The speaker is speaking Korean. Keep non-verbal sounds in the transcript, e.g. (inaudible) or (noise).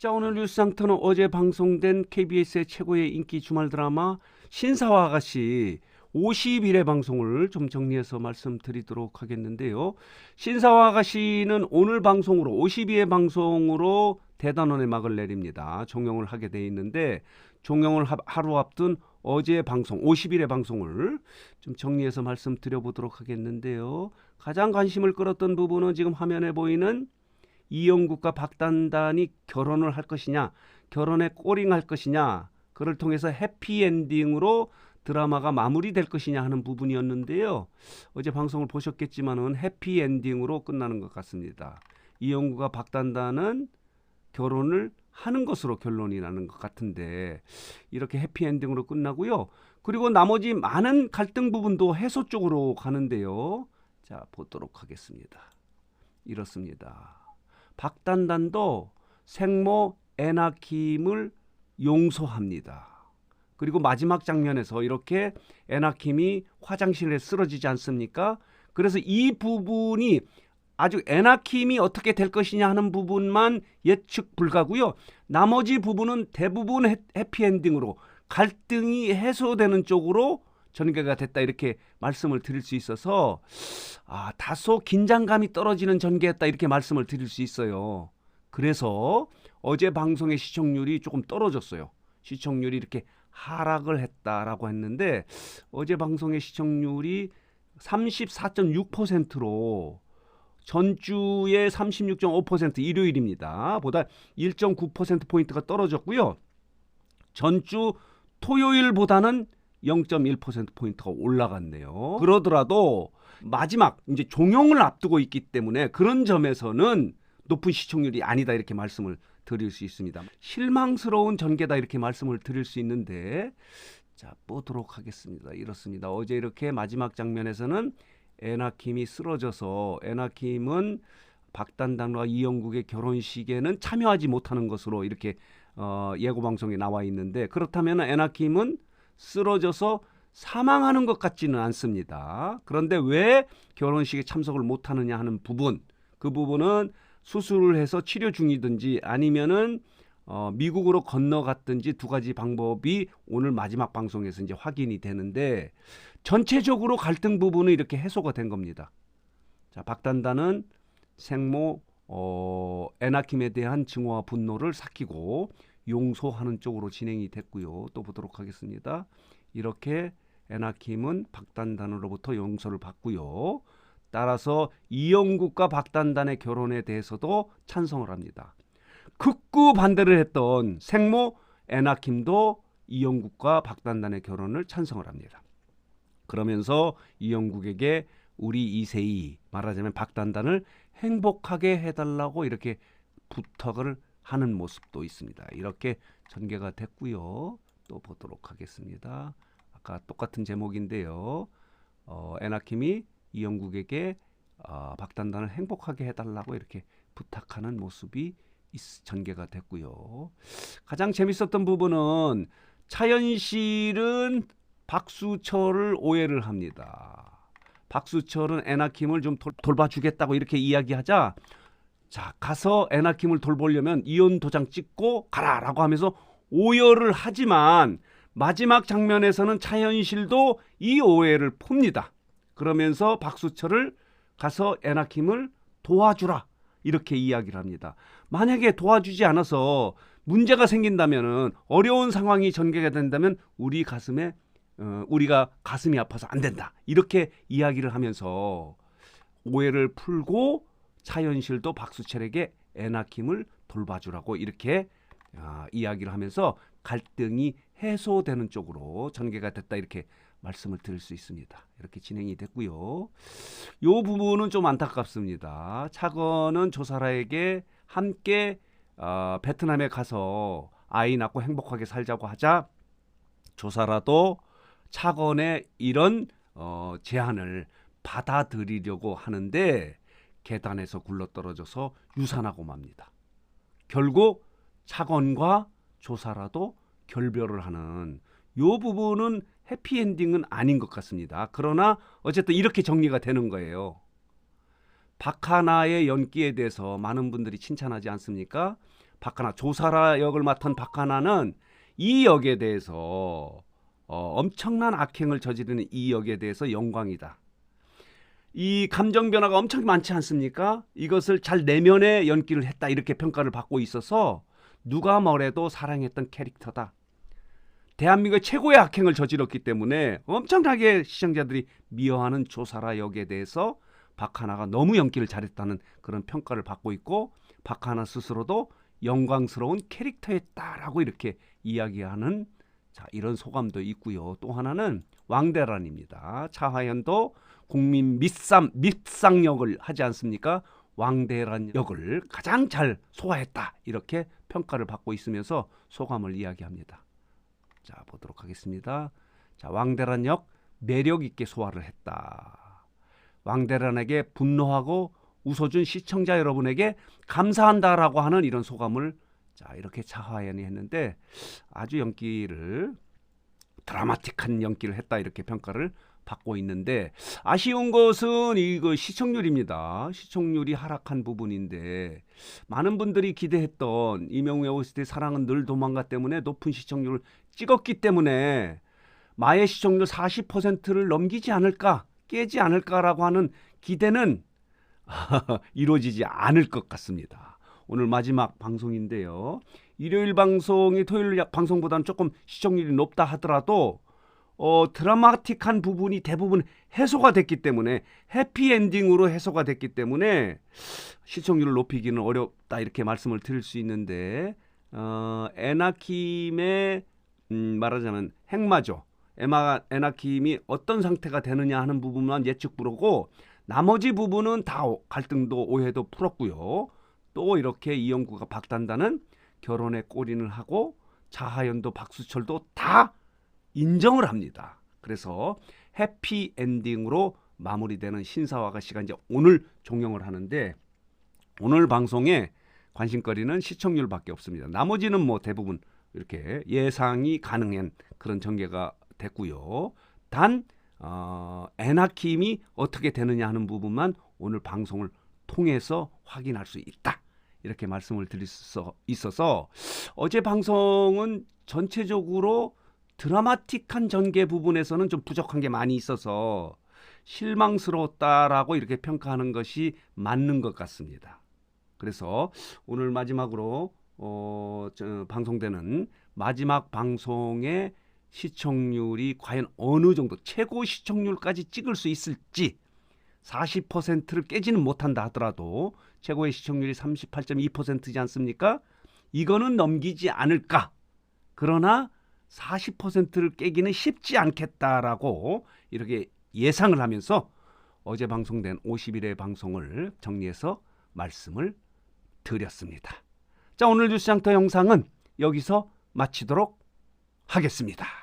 자 오늘 뉴스상터는 어제 방송된 KBS의 최고의 인기 주말 드라마 신사와 아가씨 50일의 방송을 좀 정리해서 말씀드리도록 하겠는데요. 신사와 아가씨는 오늘 방송으로 52회 방송으로 대단원의 막을 내립니다. 종영을 하게 돼 있는데 종영을 하- 하루 앞둔 어제 방송 50일의 방송을 좀 정리해서 말씀드려 보도록 하겠는데요. 가장 관심을 끌었던 부분은 지금 화면에 보이는 이영국과 박단단이 결혼을 할 것이냐, 결혼에 꼬링할 것이냐, 그를 통해서 해피엔딩으로 드라마가 마무리될 것이냐 하는 부분이었는데요. 어제 방송을 보셨겠지만은 해피엔딩으로 끝나는 것 같습니다. 이영국과 박단단은 결혼을 하는 것으로 결론이 나는 것 같은데 이렇게 해피엔딩으로 끝나고요. 그리고 나머지 많은 갈등 부분도 해소 쪽으로 가는데요. 자 보도록 하겠습니다. 이렇습니다. 박단단도 생모 에나킴을 용서합니다. 그리고 마지막 장면에서 이렇게 에나킴이 화장실에 쓰러지지 않습니까? 그래서 이 부분이 아주 에나킴이 어떻게 될 것이냐 하는 부분만 예측 불가고요. 나머지 부분은 대부분 해- 해피엔딩으로 갈등이 해소되는 쪽으로 전개가 됐다 이렇게 말씀을 드릴 수 있어서 아, 다소 긴장감이 떨어지는 전개였다 이렇게 말씀을 드릴 수 있어요. 그래서 어제 방송의 시청률이 조금 떨어졌어요. 시청률이 이렇게 하락을 했다라고 했는데 어제 방송의 시청률이 34.6%로 전주의 36.5% 일요일입니다. 보다 1.9% 포인트가 떨어졌고요. 전주 토요일보다는 0.1% 포인트가 올라갔네요. 그러더라도 마지막 이제 종영을 앞두고 있기 때문에 그런 점에서는 높은 시청률이 아니다 이렇게 말씀을 드릴 수 있습니다. 실망스러운 전개다 이렇게 말씀을 드릴 수 있는데 자 보도록 하겠습니다. 이렇습니다. 어제 이렇게 마지막 장면에서는 에나킴이 쓰러져서 에나킴은 박단단과 이영국의 결혼식에는 참여하지 못하는 것으로 이렇게 어, 예고 방송에 나와 있는데 그렇다면 에나킴은 쓰러져서 사망하는 것 같지는 않습니다. 그런데 왜 결혼식에 참석을 못하느냐 하는 부분, 그 부분은 수술을 해서 치료 중이든지 아니면은 어, 미국으로 건너갔든지 두 가지 방법이 오늘 마지막 방송에서 이제 확인이 되는데 전체적으로 갈등 부분은 이렇게 해소가 된 겁니다. 자, 박단단은 생모 어, 에나킴에 대한 증오와 분노를 삭히고 용서하는 쪽으로 진행이 됐고요. 또 보도록 하겠습니다. 이렇게 에나킴은 박단단으로부터 용서를 받고요. 따라서 이영국과 박단단의 결혼에 대해서도 찬성을 합니다. 극구 반대를 했던 생모 에나킴도 이영국과 박단단의 결혼을 찬성을 합니다. 그러면서 이영국에게 우리 이세희 말하자면 박단단을 행복하게 해달라고 이렇게 부탁을 하는 모습도 있습니다. 이렇게 전개가 됐고요. 또 보도록 하겠습니다. 아까 똑같은 제목인데요. 어, 에나킴이 이영국에게 어, 박단단을 행복하게 해달라고 이렇게 부탁하는 모습이 있- 전개가 됐고요. 가장 재밌었던 부분은 차현실은 박수철을 오해를 합니다. 박수철은 에나킴을 좀 돌, 돌봐주겠다고 이렇게 이야기하자 자 가서 에나킴을 돌보려면 이혼 도장 찍고 가라라고 하면서 오열을 하지만 마지막 장면에서는 차현실도 이 오해를 풉니다. 그러면서 박수철을 가서 에나킴을 도와주라 이렇게 이야기를 합니다. 만약에 도와주지 않아서 문제가 생긴다면은 어려운 상황이 전개가 된다면 우리 가슴에 어, 우리가 가슴이 아파서 안 된다 이렇게 이야기를 하면서 오해를 풀고 차현실도 박수철에게 에나킴을 돌봐주라고 이렇게 아, 이야기를 하면서 갈등이 해소되는 쪽으로 전개가 됐다 이렇게 말씀을 드릴 수 있습니다. 이렇게 진행이 됐고요. 요 부분은 좀 안타깝습니다. 차건은 조사라에게 함께 어, 베트남에 가서 아이 낳고 행복하게 살자고 하자 조사라도 차건의 이런 어, 제안을 받아들이려고 하는데 계단에서 굴러떨어져서 유산하고 맙니다. 결국 차건과 조사라도 결별을 하는 요 부분은 해피엔딩은 아닌 것 같습니다. 그러나 어쨌든 이렇게 정리가 되는 거예요. 박하나의 연기에 대해서 많은 분들이 칭찬하지 않습니까? 박하나 조사라 역을 맡은 박하나는 이 역에 대해서 어, 엄청난 악행을 저지르는 이 역에 대해서 영광이다. 이 감정 변화가 엄청 많지 않습니까? 이것을 잘 내면에 연기를 했다 이렇게 평가를 받고 있어서 누가 뭐래도 사랑했던 캐릭터다. 대한민국의 최고의 악행을 저질렀기 때문에 엄청나게 시청자들이 미워하는 조사라 역에 대해서 박하나가 너무 연기를 잘했다는 그런 평가를 받고 있고 박하나 스스로도 영광스러운 캐릭터였다라고 이렇게 이야기하는 자 이런 소감도 있고요. 또 하나는 왕대란입니다. 차하연도 국민 밑삼 밑상 역을 하지 않습니까? 왕대란 역을 가장 잘 소화했다 이렇게 평가를 받고 있으면서 소감을 이야기합니다. 자 보도록 하겠습니다. 자 왕대란 역 매력 있게 소화를 했다. 왕대란에게 분노하고 웃어준 시청자 여러분에게 감사한다라고 하는 이런 소감을 자 이렇게 차하연이 했는데 아주 연기를 드라마틱한 연기를 했다 이렇게 평가를 받고 있는데 아쉬운 것은 이거 시청률입니다. 시청률이 하락한 부분인데 많은 분들이 기대했던 이명웅의 OST 사랑은 늘 도망가 때문에 높은 시청률을 찍었기 때문에 마의 시청률 40%를 넘기지 않을까 깨지 않을까라고 하는 기대는 (laughs) 이루어지지 않을 것 같습니다. 오늘 마지막 방송인데요. 일요일 방송이 토요일 방송보다는 조금 시청률이 높다 하더라도 어, 드라마틱한 부분이 대부분 해소가 됐기 때문에 해피엔딩으로 해소가 됐기 때문에 시청률을 높이기는 어렵다 이렇게 말씀을 드릴 수 있는데 어, 에나킴의 음, 말하자면 행마죠. 에마 에나킴이 어떤 상태가 되느냐 하는 부분만 예측 부르고 나머지 부분은 다 갈등도 오해도 풀었고요. 또 이렇게 이영구가 박단다는 결혼에 꼬리를 하고 자하연도 박수철도 다 인정을 합니다. 그래서 해피 엔딩으로 마무리되는 신사화가 씨가 이제 오늘 종영을 하는데 오늘 방송에 관심거리는 시청률밖에 없습니다. 나머지는 뭐 대부분 이렇게 예상이 가능한 그런 전개가 됐고요. 단 어, 에나킴이 어떻게 되느냐 하는 부분만 오늘 방송을 통해서 확인할 수 있다. 이렇게 말씀을 드릴 수 있어서 어제 방송은 전체적으로 드라마틱한 전개 부분에서는 좀 부족한 게 많이 있어서 실망스러웠다라고 이렇게 평가하는 것이 맞는 것 같습니다. 그래서 오늘 마지막으로 어, 저, 방송되는 마지막 방송의 시청률이 과연 어느 정도 최고 시청률까지 찍을 수 있을지 40%를 깨지는 못한다 하더라도 최고의 시청률이 38.2%지 않습니까? 이거는 넘기지 않을까. 그러나 40%를 깨기는 쉽지 않겠다라고 이렇게 예상을 하면서 어제 방송된 50일의 방송을 정리해서 말씀을 드렸습니다. 자, 오늘 뉴스장터 영상은 여기서 마치도록 하겠습니다.